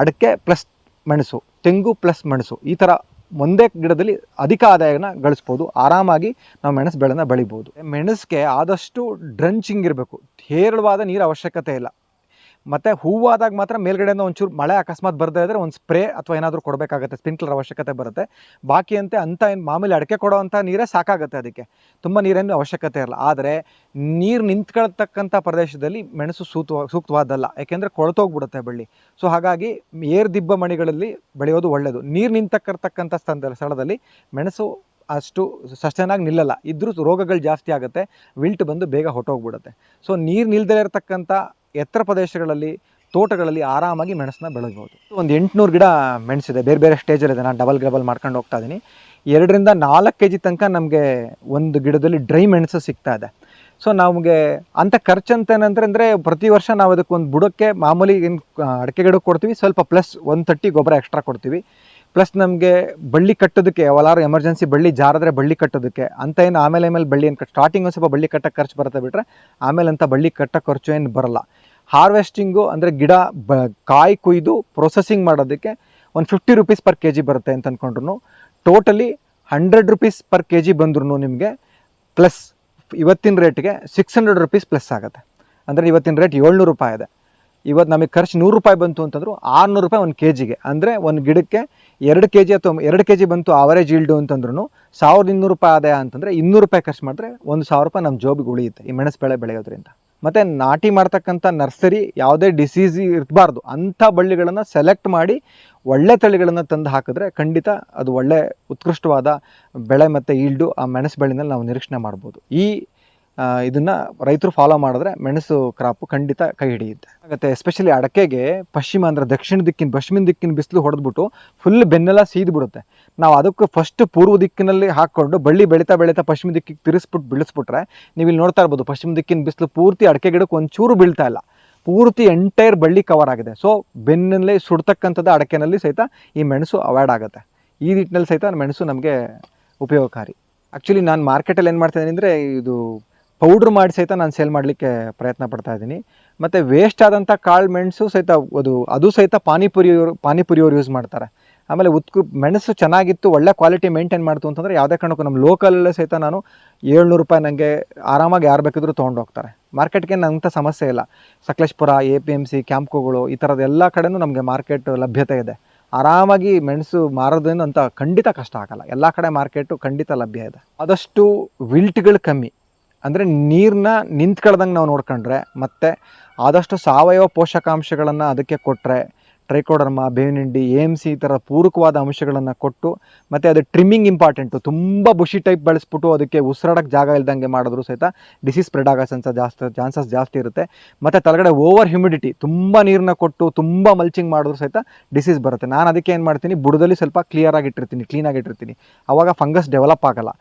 Speaker 1: ಅಡಕೆ ಪ್ಲಸ್ ಮೆಣಸು. ತೆಂಗು ಪ್ಲಸ್ ಮೆಣಸು ಈ ಥರ ಒಂದೇ ಗಿಡದಲ್ಲಿ ಅಧಿಕ ಆದಾಯನ ಗಳಿಸ್ಬೋದು. ಆರಾಮಾಗಿ ನಾವು ಮೆಣಸು ಬೆಳೆನ ಬೆಳಿಬೋದು. ಮೆಣಸಿಗೆ ಆದಷ್ಟು ಡ್ರಂಚಿಂಗ್ ಇರಬೇಕು. ಹೇರಳವಾದ ನೀರು ಅವಶ್ಯಕತೆ ಇಲ್ಲ. ಮತ್ತು ಹೂವಾದಾಗ ಮಾತ್ರ ಮೇಲ್ಗಡೆಯಿಂದ ಒಂಚೂರು ಮಳೆ ಅಕಸ್ಮಾತ್ ಬರದೇ ಇದ್ದರೆ ಒಂದು ಸ್ಪ್ರೇ ಅಥವಾ ಏನಾದರೂ ಕೊಡಬೇಕಾಗುತ್ತೆ ಸ್ಪ್ರಿಂಕ್ಲರ್ ಅವಶ್ಯಕತೆ ಬರುತ್ತೆ. ಬಾಕಿ ಅಂತೆ ಏನು ಮಾಮೂಲಿ ಅಡಿಕೆ ಕೊಡೋವಂಥ ನೀರೇ ಸಾಕಾಗುತ್ತೆ ಅದಕ್ಕೆ. ತುಂಬ ನೀರೇನು ಅವಶ್ಯಕತೆ ಇರಲ್ಲ. ಆದರೆ ನೀರು ನಿಂತ್ಕೊಳ್ತಕ್ಕಂಥ ಪ್ರದೇಶದಲ್ಲಿ ಮೆಣಸು ಸೂಕ್ತ ಸೂಕ್ತವಾದಲ್ಲ ಯಾಕೆಂದರೆ ಕೊಳತೋಗ್ಬಿಡುತ್ತೆ ಬಳ್ಳಿ. ಸೊ ಹಾಗಾಗಿ ಏರ್ ದಿಬ್ಬ ಮಣಿಗಳಲ್ಲಿ ಬೆಳೆಯೋದು ಒಳ್ಳೆಯದು ನೀರು ನಿಂತಕ್ಕಿರ್ತಕ್ಕಂಥ ಸ್ಥಳ ಸ್ಥಳದಲ್ಲಿ ಮೆಣಸು ಅಷ್ಟು ಸಸ್ಟೇನಾಗಿ ನಿಲ್ಲಲ್ಲ. ಇದ್ರೂ ರೋಗಗಳು ಜಾಸ್ತಿ ಆಗುತ್ತೆ. ವಿಲ್ಟ್ ಬಂದು ಬೇಗ ಹೊಟ್ಟೋಗ್ಬಿಡುತ್ತೆ ಸೊ ನೀರು ನಿಲ್ಲದೇ ಇರತಕ್ಕಂಥ ಎತ್ತರ ಪ್ರದೇಶಗಳಲ್ಲಿ, ತೋಟಗಳಲ್ಲಿ ಆರಾಮಾಗಿ ಮೆಣಸನ್ನ ಬೆಳಗ್ಬೋದು ಒಂದು ಎಂಟುನೂರು ಗಿಡ ಮೆಣಸಿದೆ. ಬೇರೆ ಬೇರೆ ಸ್ಟೇಜಲ್ಲಿದೆ ನಾನು ಡಬಲ್ ಗ್ರಬಲ್ ಮಾಡ್ಕೊಂಡು ಹೋಗ್ತಾ ಇದ್ದೀನಿ. ಎರಡರಿಂದ ನಾಲ್ಕು ಕೆ ಜಿ ತನಕ ನಮಗೆ ಒಂದು ಗಿಡದಲ್ಲಿ ಡ್ರೈ ಮೆಣಸು ಸಿಗ್ತಾ ಇದೆ. ಸೊ ನಮಗೆ ಅಂಥ ಖರ್ಚು ಅಂತ ಏನಂದ್ರೆ, ಅಂದರೆ ಪ್ರತಿ ವರ್ಷ ನಾವು ಅದಕ್ಕೆ ಒಂದು ಬುಡಕ್ಕೆ ಮಾಮೂಲಿ ಏನು, ಅಡಿಕೆ ಗಿಡಕ್ಕೆ ಕೊಡ್ತೀವಿ. ಸ್ವಲ್ಪ ಪ್ಲಸ್ ಒಂದು ತರ್ಟಿ ಗೊಬ್ಬರ ಎಕ್ಸ್ಟ್ರಾ ಕೊಡ್ತೀವಿ. ಪ್ಲಸ್ ನಮಗೆ ಬಳ್ಳಿ ಕಟ್ಟೋದಕ್ಕೆ ಯಾವಾರು ಎಮರ್ಜೆನ್ಸಿ ಬಳ್ಳಿ ಜಾರಿದ್ರೆ ಬಳ್ಳಿ ಕಟ್ಟೋದಕ್ಕೆ, ಅಂತ ಏನು ಆಮೇಲೆ ಆಮೇಲೆ ಬಳ್ಳಿ ಏನು ಸ್ಟಾರ್ಟಿಂಗ್ ಒಂದು ಸ್ವಲ್ಪ ಬಳ್ಳಿ ಕಟ್ಟಕ್ಕೆ ಖರ್ಚು ಬರುತ್ತೆ ಬಿಟ್ಟರೆ ಆಮೇಲೆ ಅಂತ ಬಳ್ಳಿ ಕಟ್ಟೋ ಖರ್ಚು ಏನು ಬರಲ್ಲ. ಹಾರ್ವೆಸ್ಟಿಂಗು ಅಂದರೆ ಗಿಡ ಬ ಕಾಯಿ ಕುಯ್ದು ಪ್ರೊಸೆಸಿಂಗ್ ಮಾಡೋದಕ್ಕೆ ಒಂದು fifty rupees per K G ಬರುತ್ತೆ ಅಂತ ಅಂದ್ಕೊಂಡ್ರು totally hundred rupees per K G ಬಂದ್ರೂ ನಿಮಗೆ ಪ್ಲಸ್ ಇವತ್ತಿನ ರೇಟ್ಗೆ ಸಿಕ್ಸ್ ಹಂಡ್ರೆಡ್ ರುಪೀಸ್ ಪ್ಲಸ್ ಆಗುತ್ತೆ. ಅಂದರೆ ಇವತ್ತಿನ ರೇಟ್ ಏಳ್ನೂರು ರೂಪಾಯಿ ಇದೆ. ಇವತ್ತು ನಮಗೆ ಖರ್ಚು ನೂರು ರೂಪಾಯಿ ಬಂತು ಅಂತಂದ್ರು ಆರುನೂರು ರೂಪಾಯಿ ಒಂದು ಕೆ ಜಿಗೆ ಅಂದರೆ ಒಂದು ಗಿಡಕ್ಕೆ ಎರಡು ಕೆ ಜಿ ಅಥವಾ ಎರಡು ಕೆ ಜಿ ಬಂತು ಅವರೇಜ್ ಈಲ್ಡು ಅಂತಂದ್ರೂ ಸಾವಿರದ ಇನ್ನೂರು ರೂಪಾಯಿ ಆದಾಯ ಅಂತಂದರೆ ಇನ್ನೂರು ರೂಪಾಯಿ ಖರ್ಚು ಮಾಡಿದ್ರೆ ಒಂದು ಸಾವಿರ ರೂಪಾಯಿ ನಮ್ಮ ಜೋಬಿಗೆ ಉಳಿಯುತ್ತೆ ಈ ಮೆಣಸು ಬೆಳೆ ಬೆಳೆಯೋದ್ರಿಂದ. ಮತ್ತು ನಾಟಿ ಮಾಡ್ತಕ್ಕಂಥ ನರ್ಸರಿ ಯಾವುದೇ ಡಿಸೀಸ್ ಇರಬಾರ್ದು, ಅಂಥ ಬಳ್ಳಿಗಳನ್ನು ಸೆಲೆಕ್ಟ್ ಮಾಡಿ ಒಳ್ಳೆ ತಳಿಗಳನ್ನು ತಂದು ಹಾಕಿದ್ರೆ ಖಂಡಿತ ಅದು ಒಳ್ಳೆ ಉತ್ಕೃಷ್ಟವಾದ ಬೆಳೆ ಮತ್ತು ಈಲ್ಡು ಆ ಮೆಣಸು ಬೆಳೆನಲ್ಲಿ ನಾವು ನಿರೀಕ್ಷಣೆ ಮಾಡ್ಬೋದು. ಈ ಇದನ್ನ ರೈತರು ಫಾಲೋ ಮಾಡಿದ್ರೆ ಮೆಣಸು ಕ್ರಾಪು ಖಂಡಿತ ಕೈ ಹಿಡಿಯುತ್ತೆ. ಆಗುತ್ತೆ ಎಸ್ಪೆಷಲಿ ಅಡಕೆಗೆ ಪಶ್ಚಿಮ ಅಂದರೆ ದಕ್ಷಿಣ ದಿಕ್ಕಿನ, ಪಶ್ಚಿಮ ದಿಕ್ಕಿನ ಬಿಸಿಲು ಹೊಡೆದ್ಬಿಟ್ಟು ಫುಲ್ ಬೆನ್ನೆಲ್ಲ ಸೀದ್ ಬಿಡುತ್ತೆ ನಾವು ಅದಕ್ಕೆ ಫಸ್ಟ್ ಪೂರ್ವ ದಿಕ್ಕಿನಲ್ಲಿ ಹಾಕ್ಕೊಂಡು ಬಳ್ಳಿ ಬೆಳೀತಾ ಬೆಳೀತಾ ಪಶ್ಚಿಮ ದಿಕ್ಕಿಗೆ ತಿರ್ಸ್ಬಿಟ್ಟು ಬಿಳಿಸ್ಬಿಟ್ರೆ ನೀವು ಇಲ್ಲಿ ನೋಡ್ತಾ ಇರ್ಬೋದು ಪಶ್ಚಿಮ ದಿಕ್ಕಿನ ಬಿಸಿಲು ಪೂರ್ತಿ ಅಡಕೆ ಗಿಡಕ್ಕೆ ಒಂಚೂರು ಬೀಳ್ತಾ ಇಲ್ಲ. ಪೂರ್ತಿ ಎಂಟೈರ್ ಬಳ್ಳಿ ಕವರ್ ಆಗಿದೆ. ಸೊ ಬೆನ್ನಲ್ಲಿ ಸುಡ್ತಕ್ಕಂಥದ್ದು ಅಡಕೆನಲ್ಲಿ ಸಹಿತ ಈ ಮೆಣಸು ಅವಾಯ್ಡ್ ಆಗುತ್ತೆ. ಈ ನಿಟ್ಟಿನಲ್ಲಿ ಸಹಿತ ಮೆಣಸು ನಮಗೆ ಉಪಯೋಗಕಾರಿ. ಆ್ಯಕ್ಚುಲಿ ನಾನು ಮಾರ್ಕೆಟಲ್ಲಿ ಏನು ಮಾಡ್ತಾ ಇದ್ದೀನಿ ಅಂದರೆ ಇದು ಪೌಡ್ರ್ ಮಾಡಿ ಸಹಿತ ನಾನು ಸೇಲ್ ಮಾಡಲಿಕ್ಕೆ ಪ್ರಯತ್ನ ಪಡ್ತಾ ಇದ್ದೀನಿ. ಮತ್ತು ವೇಸ್ಟ್ ಆದಂಥ ಕಾಳು ಮೆಣಸು ಸಹಿತ ಅದು ಅದು ಸಹಿತ ಪಾನಿಪುರಿಯವರು ಪಾನಿಪುರಿಯವರು ಯೂಸ್ ಮಾಡ್ತಾರೆ. ಆಮೇಲೆ ಉತ್ಕು, ಮೆಣಸು ಚೆನ್ನಾಗಿತ್ತು, ಒಳ್ಳೆ ಕ್ವಾಲಿಟಿ ಮೇಂಟೈನ್ ಮಾಡ್ತು ಅಂತಂದರೆ ಯಾವುದೇ ಕಾರಣಕ್ಕೂ ನಮ್ಮ ಲೋಕಲಲ್ಲೇ ಸಹಿತ ನಾನು ಏಳ್ನೂರು ರೂಪಾಯಿ ನನಗೆ ಆರಾಮಾಗಿ ಯಾರು ಬೇಕಿದ್ರೂ ತೊಗೊಂಡೋಗ್ತಾರೆ ಮಾರ್ಕೆಟ್ಗೆ ಅಂಥ ಸಮಸ್ಯೆ ಇಲ್ಲ. Sakleshpur A P M C ಕ್ಯಾಂಪ್ಕೋಗಳು ಈ ಥರದ ಎಲ್ಲ ಕಡೆನೂ ನಮಗೆ ಮಾರ್ಕೆಟ್ ಲಭ್ಯತೆ ಇದೆ. ಆರಾಮಾಗಿ ಮೆಣಸು ಮಾರೋದೇನು ಅಂತ ಖಂಡಿತ ಕಷ್ಟ ಆಗಲ್ಲ. ಎಲ್ಲ ಕಡೆ ಮಾರ್ಕೆಟು ಖಂಡಿತ ಲಭ್ಯ ಇದೆ. ಆದಷ್ಟು ವಿಲ್ಟ್ಗಳು ಕಮ್ಮಿ. ಅಂದರೆ ನೀರನ್ನ ನಿಂತ್ಕೊಳ್ದಂಗೆ ನಾವು ನೋಡ್ಕೊಂಡ್ರೆ, ಮತ್ತು ಆದಷ್ಟು ಸಾವಯವ ಪೋಷಕಾಂಶಗಳನ್ನು ಅದಕ್ಕೆ ಕೊಟ್ಟರೆ ಟ್ರೈಕೋಡರ್ಮ, ಬೇವಿನಿಂಡಿ ಸಿ ಈ ಥರ ಪೂರಕವಾದ ಅಂಶಗಳನ್ನು ಕೊಟ್ಟು, ಮತ್ತು ಅದು ಟ್ರಿಮ್ಮಿಂಗ್ ಇಂಪಾರ್ಟೆಂಟು ತುಂಬ ಬುಷಿ ಟೈಪ್ ಬಳಸ್ಬಿಟ್ಟು ಅದಕ್ಕೆ ಉಸಿರಾಡೋಕ್ಕೆ ಜಾಗ ಇಲ್ದಂಗೆ ಮಾಡಿದ್ರು ಸಹಿತ ಡಿಸೀಸ್ ಸ್ಪ್ರೆಡ್ ಆಗೋ ಚಾನ್ಸ ಜಾಸ್ತಿ ಚಾನ್ಸಸ್ ಜಾಸ್ತಿ ಇರುತ್ತೆ. ಮತ್ತು ತಲಗಡೆ ಓವರ್ ಹ್ಯುಮಿಡಿಟಿ ತುಂಬ ನೀರನ್ನ ಕೊಟ್ಟು ತುಂಬ ಮಲ್ಚಿಂಗ್ ಮಾಡಿದ್ರು ಸಹಿತ ಡಿಸೀಸ್ ಬರುತ್ತೆ. ನಾನು ಅದಕ್ಕೆ ಏನು ಮಾಡ್ತೀನಿ, ಬುಡದಲ್ಲಿ ಸ್ವಲ್ಪ ಕ್ಲಿಯರಾಗಿ ಇಟ್ಟಿರ್ತೀನಿ ಕ್ಲೀನಾಗಿ ಇಟ್ಟಿರ್ತೀನಿ. ಆವಾಗ ಫಂಗಸ್ ಡೆವಲಪ್ ಆಗಲ್ಲ.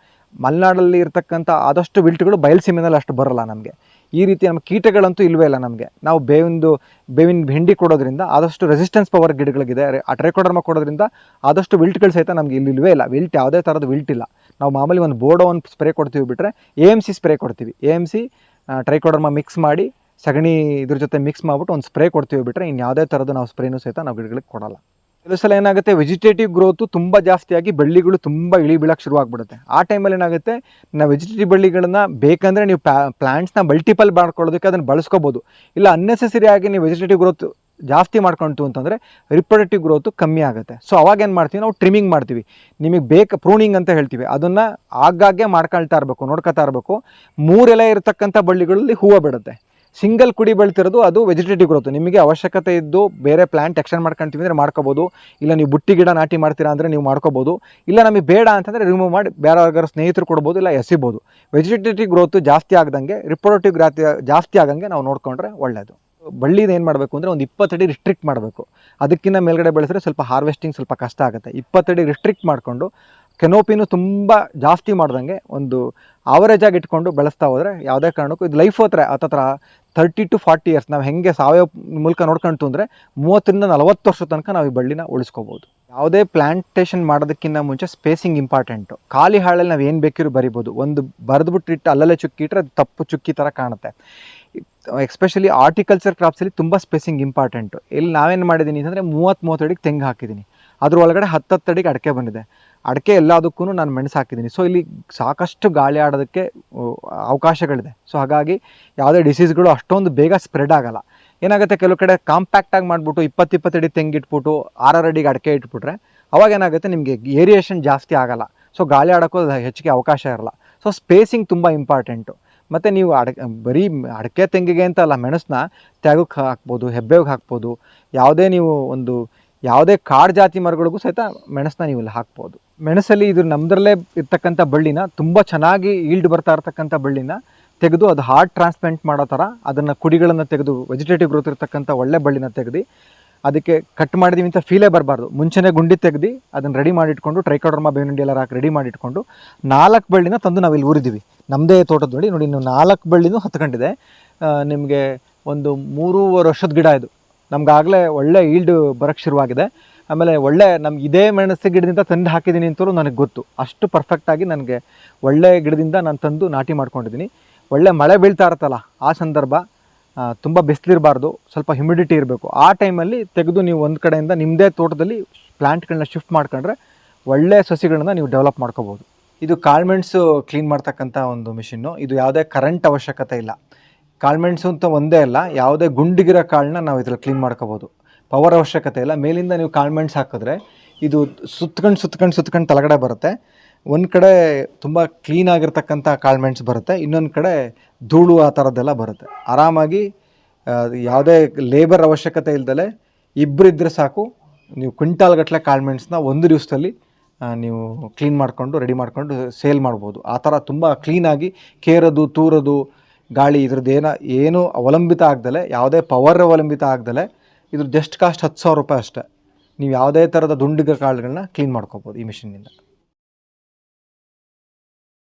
Speaker 1: ಮಲೆನಾಡಲ್ಲಿ ಇರ್ತಕ್ಕಂಥ ಆದಷ್ಟು ವಿಲ್ಟ್ಗಳು ಬಯಲುಸೀಮೆನಲ್ಲಿ ಅಷ್ಟು ಬರೋಲ್ಲ ನಮಗೆ. ಈ ರೀತಿ ನಮ್ಮ ಕೀಟಗಳಂತೂ ಇಲ್ಲವೇ ಇಲ್ಲ ನಮಗೆ. ನಾವು ಬೇವಿಂದು, ಬೇವಿನ ಹಿಂಡಿ ಕೊಡೋದ್ರಿಂದ ಆದಷ್ಟು ರೆಸಿಸ್ಟೆನ್ಸ್ ಪವರ್ ಗಿಡಗಳಿಗಿದೆ. ಅಟ್ರೆಕೋಡರ್ಮ ಕೊಡೋದ್ರಿಂದ ಆದಷ್ಟು ವಿಲ್ಟ್ಗಳು ಸಹಿತ ನಮಗೆ ಇಲ್ಲಿ ಇಲ್ಲವೇ ಇಲ್ಲ. ವಿಲ್ಟ್ ಯಾವುದೇ ಥರದ ವಿಲ್ಟ್ ಇಲ್ಲ. ನಾವು ಮಾಮೂಲಿ ಒಂದು ಬೋರ್ಡೋ ಒಂದು ಸ್ಪ್ರೇ ಕೊಡ್ತೀವಿ ಬಿಟ್ಟರೆ ಎ ಎಂ ಸಿ ಸ್ಪ್ರೇ ಕೊಡ್ತೀವಿ. A M C trichoderma mix ಮಾಡಿ ಸಗಣಿ ಇದ್ರ ಜೊತೆ ಮಿಕ್ಸ್ ಮಾಡಿಬಿಟ್ಟು ಒಂದು ಸ್ಪ್ರೇ ಕೊಡ್ತೀವಿ ಬಿಟ್ಟರೆ ಇನ್ನು ಯಾವುದೇ ಥರದ ನಾವು ಸ್ಪ್ರೇನೂ ಸಹಿತ ನಾವು ಗಿಡಗಳಿಗೆ ಕೊಡಲ್ಲ. ಕೆಲವು ಸಲ ಏನಾಗುತ್ತೆ ವೆಜಿಟೇಟಿವ್ ಗ್ರೋತು ತುಂಬ ಜಾಸ್ತಿಯಾಗಿ ಬಳ್ಳಿಗಳು ತುಂಬ ಇಳಿ ಬೀಳಕ್ಕೆ ಶುರು ಆಗ್ಬಿಡುತ್ತೆ. ಆ ಟೈಮಲ್ಲಿ ಏನಾಗುತ್ತೆ ನಾವು ವೆಜಿಟೇಟಿವ್ ಬಳ್ಳಿಗಳನ್ನ ಬೇಕಂದರೆ ನೀವು ಪ್ಲಾಂಟ್ಸ್ನ ಮಲ್ಟಿಪಲ್ ಮಾಡ್ಕೊಳ್ಳೋದಕ್ಕೆ ಅದನ್ನು ಬಳಸ್ಕೋಬೋದು. ಇಲ್ಲ ಅನ್ನೆಸೆಸರಿ ಆಗಿ ನೀವು ವೆಜಿಟೇಟಿವ್ ಗ್ರೋತ್ ಜಾಸ್ತಿ ಮಾಡ್ಕೊಳ್ತು ಅಂತಂದರೆ ರಿಪ್ರೊಡಕ್ಟಿವ್ ಗ್ರೋತು ಕಮ್ಮಿ ಆಗುತ್ತೆ. ಸೊ ಅವಾಗ ಏನು ಮಾಡ್ತೀವಿ, ನಾವು ಟ್ರಿಮಿಂಗ್ ಮಾಡ್ತೀವಿ. ನಿಮಗೆ ಬೇಕು ಪ್ರೂನಿಂಗ್ ಅಂತ ಹೇಳ್ತೀವಿ. ಅದನ್ನು ಆಗಾಗ್ಗೆ ಮಾಡ್ಕೊಳ್ತಾ ಇರಬೇಕು ನೋಡ್ಕೊತಾ ಇರಬೇಕು. ಮೂರೆಲೆ ಇರತಕ್ಕಂಥ ಬಳ್ಳಿಗಳಲ್ಲಿ ಹೂವು ಬಿಡುತ್ತೆ. ಸಿಂಗಲ್ ಕುಡಿ ಬೆಳ್ತಿರೋದು ಅದು ವೆಜಿಟೇಟಿವ್ ಗ್ರೋತ್. ನಿಮಗೆ ಅವಶ್ಯಕತೆ ಇದ್ದು ಬೇರೆ ಪ್ಲಾಂಟ್ ಎಕ್ಸ್ಟೆಂಡ್ ಮಾಡ್ಕೊಂತೀವಿ ಅಂದರೆ ಮಾಡ್ಕೋಬೋದು. ಇಲ್ಲ ನೀವು ಬುಟ್ಟಿ ಗಿಡ ನಾಟಿ ಮಾಡ್ತೀರಾ ಅಂದರೆ ನೀವು ಮಾಡ್ಕೋಬೋದು. ಇಲ್ಲ ನಮಗೆ ಬೇಡ ಅಂತಂದರೆ ರಿಮೂವ್ ಮಾಡಿ ಬೇರೆ ಯಾರಿಗಾರು ಸ್ನೇಹಿತರು ಕೊಡ್ಬೋದು, ಇಲ್ಲ ಎಸಿಬೋದು. ವೆಜಿಟೇಟಿವ್ ಗ್ರೋತ್ ಜಾಸ್ತಿ ಆಗದಂಗೆ ರಿಪ್ರೊಡಕ್ಟಿವ್ ಗ್ರಾತಿ ಜಾಸ್ತಿ ಆಗಂಗೆ ನಾವು ನೋಡ್ಕೊಂಡ್ರೆ ಒಳ್ಳೆಯದು ಬಳ್ಳಿದ ಏನು ಮಾಡಬೇಕು ಅಂದರೆ ಒಂದು ಇಪ್ಪತ್ತಡಿ ರಿಸ್ಟ್ರಿಕ್ಟ್ ಮಾಡಬೇಕು. ಅದಕ್ಕಿಂತ ಮೇಲ್ಗಡೆ ಬೆಳೆಸಿದ್ರೆ ಸ್ವಲ್ಪ ಹಾರ್ವೆಸ್ಟಿಂಗ್ ಸ್ವಲ್ಪ ಕಷ್ಟ ಆಗುತ್ತೆ. ಇಪ್ಪತ್ತಡಿ ರಿಸ್ಟ್ರಿಕ್ಟ್ ಮಾಡಿಕೊಂಡು ಕೆನೋಪಿನೂ ತುಂಬ ಜಾಸ್ತಿ ಮಾಡ್ದಂಗೆ ಒಂದು ಆವರೇಜ್ ಆಗಿ ಇಟ್ಕೊಂಡು ಬೆಳೆಸ್ತಾ ಹೋದರೆ ಯಾವುದೇ ಕಾರಣಕ್ಕೂ ಇದು ಲೈಫ್ ಹೋದ್ರೆ ಹತ್ತತ್ರ ತರ್ಟಿ ಟು ಫಾರ್ಟಿ ಇಯರ್ಸ್ ನಾವು ಹೆಂಗೆ ಸಾವಯವ ಮೂಲಕ ನೋಡ್ಕೊಂತು ಅಂದರೆ ಮೂವತ್ತರಿಂದ ನಲವತ್ತು ವರ್ಷದ ತನಕ ನಾವು ಈ ಬಳ್ಳಿನ ಉಳಿಸ್ಕೋಬೋದು. ಯಾವುದೇ ಪ್ಲಾಂಟೇಷನ್ ಮಾಡೋದಕ್ಕಿಂತ ಮುಂಚೆ ಸ್ಪೇಸಿಂಗ್ ಇಂಪಾರ್ಟೆಂಟು ಖಾಲಿ ಹಾಳಲ್ಲಿ ನಾವು ಏನು ಬೇಕಿರೋ ಬರಿಬೋದು. ಒಂದು ಬರೆದ್ಬಿಟ್ಟಿಟ್ಟು ಅಲ್ಲಲ್ಲೇ ಚುಕ್ಕಿ ಇಟ್ಟರೆ ಅದು ತಪ್ಪು ಚುಕ್ಕಿ ಥರ ಕಾಣುತ್ತೆ. ಎಕ್ಸ್ಪೆಷಲಿ ಆರ್ಟಿಕಲ್ಚರ್ ಕ್ರಾಪ್ಸಲ್ಲಿ ತುಂಬ ಸ್ಪೇಸಿಂಗ್ ಇಂಪಾರ್ಟೆಂಟು ಇಲ್ಲಿ ನಾವೇನು ಮಾಡಿದ್ದೀನಿ ಅಂತಂದರೆ ಮೂವತ್ತು ಮೂವತ್ತಡಿಗೆ ತೆಂಗು ಹಾಕಿದ್ದೀನಿ ಅದ್ರ ಒಳಗಡೆ ಹತ್ತತ್ತಡಿಗೆ ಅಡಿಕೆ ಬಂದಿದೆ. ಅಡಿಕೆ ಎಲ್ಲದಕ್ಕೂ ನಾನು ಮೆಣಸು ಹಾಕಿದ್ದೀನಿ ಸೊ ಇಲ್ಲಿ ಸಾಕಷ್ಟು ಗಾಳಿ ಆಡೋದಕ್ಕೆ ಅವಕಾಶಗಳಿದೆ. ಸೊ ಹಾಗಾಗಿ ಯಾವುದೇ ಡಿಸೀಸ್ಗಳು ಅಷ್ಟೊಂದು ಬೇಗ ಸ್ಪ್ರೆಡ್ ಆಗೋಲ್ಲ. ಏನಾಗುತ್ತೆ, ಕೆಲವು ಕಡೆ ಕಾಂಪ್ಯಾಕ್ಟಾಗಿ ಮಾಡಿಬಿಟ್ಟು ಇಪ್ಪತ್ತಿಪ್ಪತ್ತಡಿ ತೆಂಗಿಟ್ಬಿಟ್ಟು ಆರಾರು ಅಡಿಗೆ ಅಡಿಕೆ ಇಟ್ಬಿಟ್ರೆ, ಅವಾಗ ಏನಾಗುತ್ತೆ, ನಿಮಗೆ ಏರಿಯೇಷನ್ ಜಾಸ್ತಿ ಆಗಲ್ಲ. ಸೊ ಗಾಳಿ ಆಡೋಕ್ಕೂ ಹೆಚ್ಚಿಗೆ ಅವಕಾಶ ಇರಲ್ಲ. ಸೊ ಸ್ಪೇಸಿಂಗ್ ತುಂಬ ಇಂಪಾರ್ಟೆಂಟು ಮತ್ತು ನೀವು ಅಡಕೆ ಬರೀ ಅಡಿಕೆ ತೆಂಗಿಗೆ ಅಂತ ಅಲ್ಲ, ಮೆಣಸನ್ನ ತ್ಯಾಗಕ್ಕೆ ಹಾಕ್ಬೋದು ಹೆಬ್ಬೆಗೆ ಹಾಕ್ಬೋದು. ಯಾವುದೇ ನೀವು ಒಂದು ಯಾವುದೇ ಕಾಡು ಜಾತಿ ಮರಗಳಿಗೂ ಸಹಿತ ಮೆಣಸನ್ನ ನೀವು ಇಲ್ಲಿ ಹಾಕ್ಬೋದು. ಮೆಣಸಲ್ಲಿ ಇದು ನಮ್ಮದ್ರಲ್ಲೇ ಇರ್ತಕ್ಕಂಥ ಬಳ್ಳಿನ ತುಂಬ ಚೆನ್ನಾಗಿ ಈಲ್ಡ್ ಬರ್ತಾ ಇರ್ತಕ್ಕಂಥ ಬಳ್ಳಿನ ತೆಗೆದು ಅದು ಹಾರ್ಟ್ ಟ್ರಾನ್ಸ್ಪ್ಲಾಂಟ್ ಮಾಡೋ ಥರ ಅದನ್ನು ಕುಡಿಗಳನ್ನು ತೆಗೆದು ವೆಜಿಟೇಟಿವ್ ಗ್ರೋತ್ ಇರ್ತಕ್ಕಂಥ ಒಳ್ಳೆ ಬಳ್ಳಿನ ತೆಗೆದು ಅದಕ್ಕೆ ಕಟ್ ಮಾಡಿದೀವಿ ಅಂತ ಫೀಲೇ ಬರಬಾರ್ದು. ಮುಂಚೆನೇ ಗುಂಡಿ ತೆಗೆದು ಅದನ್ನು ರೆಡಿ ಮಾಡಿಟ್ಕೊಂಡು ಟ್ರೈಕೋಡರ್ಮಾ ಬೇವಿನ ಎಲ್ಲ ಹಾಕಿ ರೆಡಿ ಮಾಡಿಟ್ಕೊಂಡು ನಾಲ್ಕು ಬಳ್ಳಿನ ತಂದು ನಾವು ಇಲ್ಲಿ ಊರಿದ್ದೀವಿ ನಮ್ಮದೇ ತೋಟದ ನೋಡಿ ನೋಡಿ ನೀವು ನಾಲ್ಕು ಬಳ್ಳಿನೂ ಹತ್ಕೊಂಡಿದೆ. ನಿಮಗೆ ಒಂದು ಮೂರುವರೆ ವರ್ಷದ ಗಿಡ ಇದು. ನಮ್ಗಾಗಲೇ ಒಳ್ಳೆ ಈಲ್ಡ್ ಬರೋಕ್ಕೆ ಶುರುವಾಗಿದೆ. ಆಮೇಲೆ ಒಳ್ಳೆ ನಮ್ಗೆ ಇದೇ ಮೆಣಸು ಗಿಡದಿಂದ ತಂದು ಹಾಕಿದ್ದೀನಿ ಅಂತಲೂ ನನಗೆ ಗೊತ್ತು. ಅಷ್ಟು ಪರ್ಫೆಕ್ಟಾಗಿ ನನಗೆ ಒಳ್ಳೆ ಗಿಡದಿಂದ ನಾನು ತಂದು ನಾಟಿ ಮಾಡ್ಕೊಂಡಿದ್ದೀನಿ. ಒಳ್ಳೆ ಮಳೆ ಬೀಳ್ತಾ ಇರುತ್ತಲ್ಲ, ಆ ಸಂದರ್ಭ ತುಂಬ ಬಿಸಿಲಿರಬಾರ್ದು, ಸ್ವಲ್ಪ ಹ್ಯುಮಿಡಿಟಿ ಇರಬೇಕು. ಆ ಟೈಮಲ್ಲಿ ತೆಗೆದು ನೀವು ಒಂದು ಕಡೆಯಿಂದ ನಿಮ್ಮದೇ ತೋಟದಲ್ಲಿ ಪ್ಲ್ಯಾಂಟ್ಗಳನ್ನ ಶಿಫ್ಟ್ ಮಾಡ್ಕೊಂಡ್ರೆ ಒಳ್ಳೆ ಸಸಿಗಳನ್ನ ನೀವು ಡೆವಲಪ್ ಮಾಡ್ಕೋಬೋದು. ಇದು ಕಾಳ್ಮೆಣಸು ಕ್ಲೀನ್ ಮಾಡ್ತಕ್ಕಂಥ ಒಂದು ಮಿಷಿನ್ನು. ಇದು ಯಾವುದೇ ಕರೆಂಟ್ ಅವಶ್ಯಕತೆ ಇಲ್ಲ. ಕಾಳುಮೆಣಸು ಅಂತ ಒಂದೇ ಅಲ್ಲ, ಯಾವುದೇ ಗುಂಡಿಗಿರೋ ಕಾಳನ್ನ ನಾವು ಇದ್ರಲ್ಲಿ ಕ್ಲೀನ್ ಮಾಡ್ಕೋಬೋದು. ಪವರ್ ಅವಶ್ಯಕತೆ ಇಲ್ಲ. ಮೇಲಿಂದ ನೀವು ಕಾಳುಮೆಣಸು ಹಾಕಿದ್ರೆ ಇದು ಸುತ್ಕೊಂಡು ಸುತ್ಕೊಂಡು ಸುತ್ಕೊಂಡು ತಳಗಡೆ ಬರುತ್ತೆ. ಒಂದು ಕಡೆ ತುಂಬ ಕ್ಲೀನ್ ಆಗಿರ್ತಕ್ಕಂಥ ಕಾಳುಮೆಣಸು ಬರುತ್ತೆ. ಇನ್ನೊಂದು ಕಡೆ ಧೂಳು ಆ ಥರದ್ದೆಲ್ಲ ಬರುತ್ತೆ. ಆರಾಮಾಗಿ ಯಾವುದೇ ಲೇಬರ್ ಅವಶ್ಯಕತೆ ಇಲ್ದಲೆ ಇಬ್ಬರು ಇದ್ದರೆ ಸಾಕು. ನೀವು ಕ್ವಿಂಟಾಲ್ ಗಟ್ಟಲೆ ಕಾಳುಮೆಣಸನ್ನ ಒಂದು ದಿವಸದಲ್ಲಿ ನೀವು ಕ್ಲೀನ್ ಮಾಡಿಕೊಂಡು ರೆಡಿ ಮಾಡಿಕೊಂಡು ಸೇಲ್ ಮಾಡ್ಬೋದು. ಆ ಥರ ತುಂಬ ಕ್ಲೀನಾಗಿ ಕೇರೋದು, ತೂರೋದು ಗಾಳಿ ಇದ್ರದ್ದು ಏನೋ ಏನು ಅವಲಂಬಿತ ಆಗ್ದಲೆ, ಯಾವುದೇ ಪವರ್ ಅವಲಂಬಿತ ಆಗ್ದಲೆ ಇದ್ರ ಜಸ್ಟ್ ಕಾಸ್ಟ್ ಹತ್ತು ಸಾವಿರ ರೂಪಾಯಿ ಅಷ್ಟೇ. ನೀವು ಯಾವುದೇ ಥರದ ದುಂಡಿಗ ಕಾಳುಗಳನ್ನ ಕ್ಲೀನ್ ಮಾಡ್ಕೋಬೋದು ಈ ಮಿಷಿನ್ನಿಂದ